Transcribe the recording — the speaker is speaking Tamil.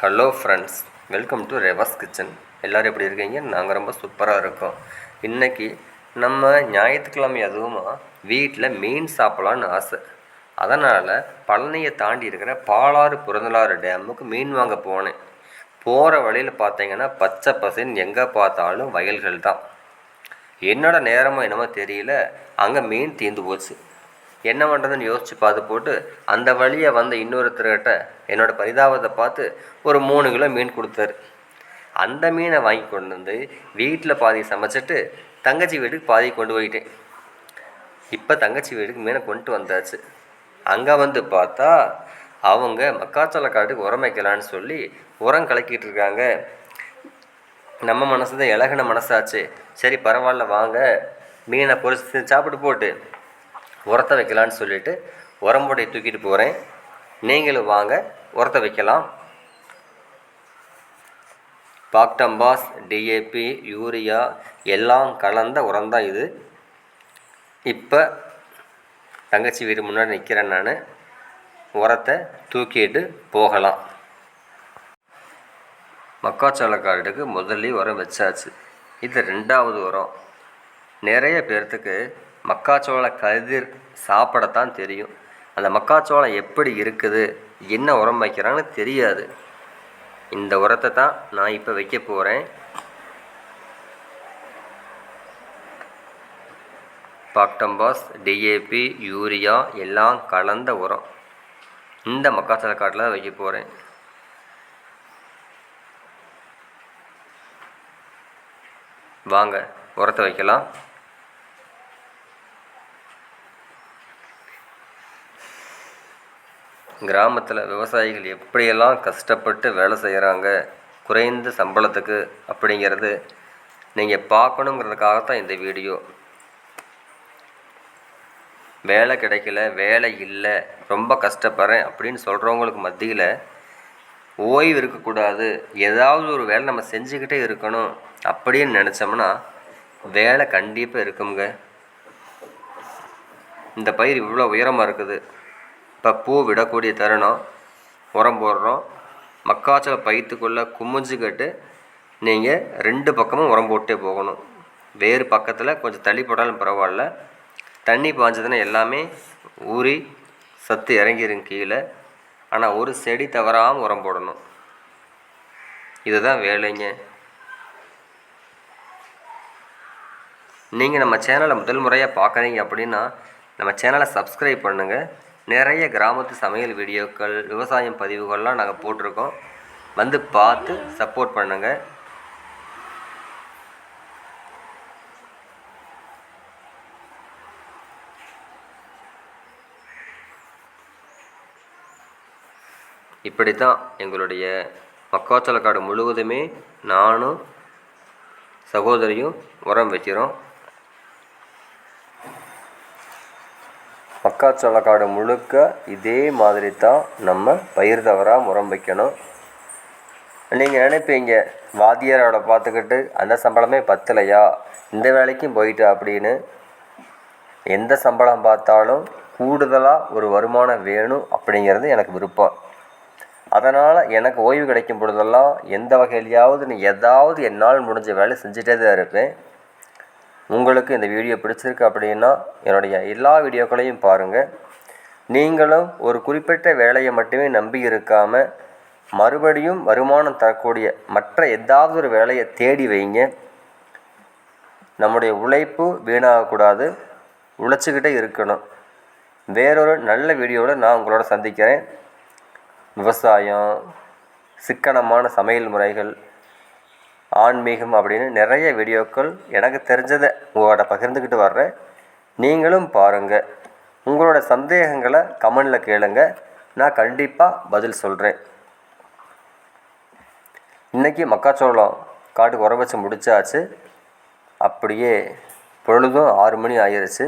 Hello friends welcome to Reva's kitchen எல்லோரும் எப்படி இருக்கீங்க? நாங்கள் ரொம்ப சூப்பராக இருக்கோம். இன்றைக்கி நம்ம ஞாயிற்றுக்கிழமை அதுவுமா வீட்டில் மீன் சாப்பிட்லான்னு ஆசை. அதனால் பழனியை தாண்டி இருக்கிற பாலாறு புறந்தலாறு டேமுக்கு மீன் வாங்க போனேன். போகிற வழியில் பார்த்தீங்கன்னா பச்சை பசைன்னு எங்கே பார்த்தாலும் வயல்கள் தான். என்னோட நேரமோ என்னமோ தெரியல. அங்கே மீன் தீர்ந்து போச்சு. என்ன பண்ணுறதுன்னு யோசித்து பார்த்து போட்டு அந்த வழியை வந்த இன்னொருத்தர்கிட்ட என்னோடய பரிதாபத்தை பார்த்து ஒரு மூணு கிலோ மீன் கொடுத்தாரு. அந்த மீனை வாங்கி கொண்டு வந்து வீட்டில் பாதி சமைச்சிட்டு தங்கச்சி வீட்டுக்கு பாதி கொண்டு போயிட்டேன். இப்போ தங்கச்சி வீட்டுக்கு மீனை கொண்டு வந்தாச்சு. அங்கே வந்து பார்த்தா அவங்க மக்காச்சோள காட்டுக்கு உரம் வைக்கலான்னு சொல்லி உரம் கலக்கிட்டு இருக்காங்க. நம்ம மனசு தான் இலகின மனசாச்சு. சரி பரவாயில்ல வாங்க. மீனை பொறிச்சு சாப்பிட்டு போட்டு. உரத்தை வைக்கலான்னு சொல்லிட்டு உரம்புடைய தூக்கிட்டு போகிறேன் நீங்களும் வாங்க உரத்தை வைக்கலாம். பாக்டம்பாஸ் டிஏபி யூரியா எல்லாம் கலந்த உரம் தான் இது. இப்போ தங்கச்சி வீடு முன்னாடி நிற்கிறேன் நான். உரத்தை தூக்கிட்டு போகலாம். மக்காச்சோள காட்டுக்கு முதல்ல உரம் வச்சாச்சு. இது ரெண்டாவது உரம். நிறைய பேர்த்துக்கு மக்காச்சோள கதிர் சாப்பிடத்தான் தெரியும். அந்த மக்காச்சோளம் எப்படி இருக்குது? என்ன உரம் வைக்கிறான்னு தெரியாது. இந்த உரத்தை தான் நான் இப்போ வைக்க போகிறேன் பாக்டம்பாஸ் டிஏபி யூரியா எல்லாம் கலந்த உரம். இந்த மக்காச்சோள காட்டில் தான் வைக்க போகிறேன் வாங்க உரத்தை வைக்கலாம். கிராமத்தில் விவசாயிகள் எப்படியெல்லாம் கஷ்டப்பட்டு வேலை செய்கிறாங்க குறைந்த சம்பளத்துக்கு அப்படிங்கிறது நீங்கள் பார்க்கணுங்கிறதுக்காக தான் இந்த வீடியோ. வேலை கிடைக்கல வேலை இல்லை ரொம்ப கஷ்டப்படுறேன் அப்படின்னு சொல்கிறவங்களுக்கு மத்தியில் ஓய்வு இருக்கக்கூடாது ஏதாவது ஒரு வேலை நம்ம செஞ்சுக்கிட்டே இருக்கணும் அப்படின்னு நினச்சோம்னா வேலை கண்டிப்பாக இருக்குங்க இந்த பயிர் இவ்வளோ உயரமாக இருக்குது. இப்போ பூ விடக்கூடிய தருணம் உரம் போடுறோம். மக்காச்சோள பயிற்றுக்குள்ளே கட்டு நீங்கள் ரெண்டு பக்கமும் உரம் போட்டே போகணும். வேறு பக்கத்தில் கொஞ்சம் தள்ளி போட்டாலும் பரவாயில்ல. தண்ணி பாய்ஞ்சதுன்னா எல்லாமே ஊறி சத்து இறங்கிடும் கீழே. ஆனால் ஒரு செடி தவறாமல் உரம் போடணும். இதுதான் வேலைங்க. நீங்கள் நம்ம சேனலை முதல் முறையாக பார்க்குறீங்க அப்படின்னா நம்ம சேனலை சப்ஸ்கிரைப் பண்ணுங்கள் நிறைய கிராமத்து சமையல் வீடியோக்கள் விவசாயம் பதிவுகள்லாம் நாங்கள் போட்டிருக்கோம். வந்து பார்த்து சப்போர்ட் பண்ணுங்கள் இப்படி தான் எங்களுடைய மக்காச்சோள காடு முழுவதுமே நானும் சகோதரியும் உரம் வைக்கிறோம் மக்காச்சோள காடு முழுக்க இதே மாதிரி தான் நம்ம பயிர் தவறாக முறம் வைக்கணும். நீங்கள் நினைப்பீங்க வாத்தியாரோட பார்த்துக்கிட்டு அந்த சம்பளமே பத்தலையா? இந்த வேலைக்கும் போயிட்டு அப்படின்னு. எந்த சம்பளம் பார்த்தாலும் கூடுதலாக ஒரு வருமானம் வேணும் அப்படிங்கிறது எனக்கு விருப்பம். அதனால் எனக்கு ஓய்வு கிடைக்கும் பொழுதெல்லாம் எந்த வகையிலையாவது நீ ஏதாவது என்னால் முடிஞ்ச வேலை செஞ்சுட்டே தான் இருப்பேன். உங்களுக்கு இந்த வீடியோ பிடிச்சிருக்கு அப்படின்னா என்னுடைய எல்லா வீடியோக்களையும் பாருங்கள் நீங்களும் ஒரு குறிப்பிட்ட வேலையை மட்டுமே நம்பி இருக்காமல் மறுபடியும் வருமானம் தரக்கூடிய மற்ற ஏதாவது ஒரு வேலையை தேடி வைங்க. நம்முடைய உழைப்பு வீணாகக்கூடாது. உழைச்சிக்கிட்டே இருக்கணும். வேறொரு நல்ல வீடியோவில் நான் உங்களோட சந்திக்கிறேன். விவசாயம் சிக்கனமான சமையல் முறைகள் ஆன்மீகம் அப்படின்னு நிறைய வீடியோக்கள் எனக்கு தெரிஞ்சதை உங்களோட பகிர்ந்துக்கிட்டு வர்றேன். நீங்களும் பாருங்கள் உங்களோட சந்தேகங்களை கமெண்டில் கேளுங்க. நான் கண்டிப்பாக பதில் சொல்கிறேன் இன்றைக்கி மக்காச்சோளம் காட்டுக்கு உரம் வச்சு முடிச்சாச்சு. அப்படியே பொழுதும் ஆறு மணி ஆயிடுச்சு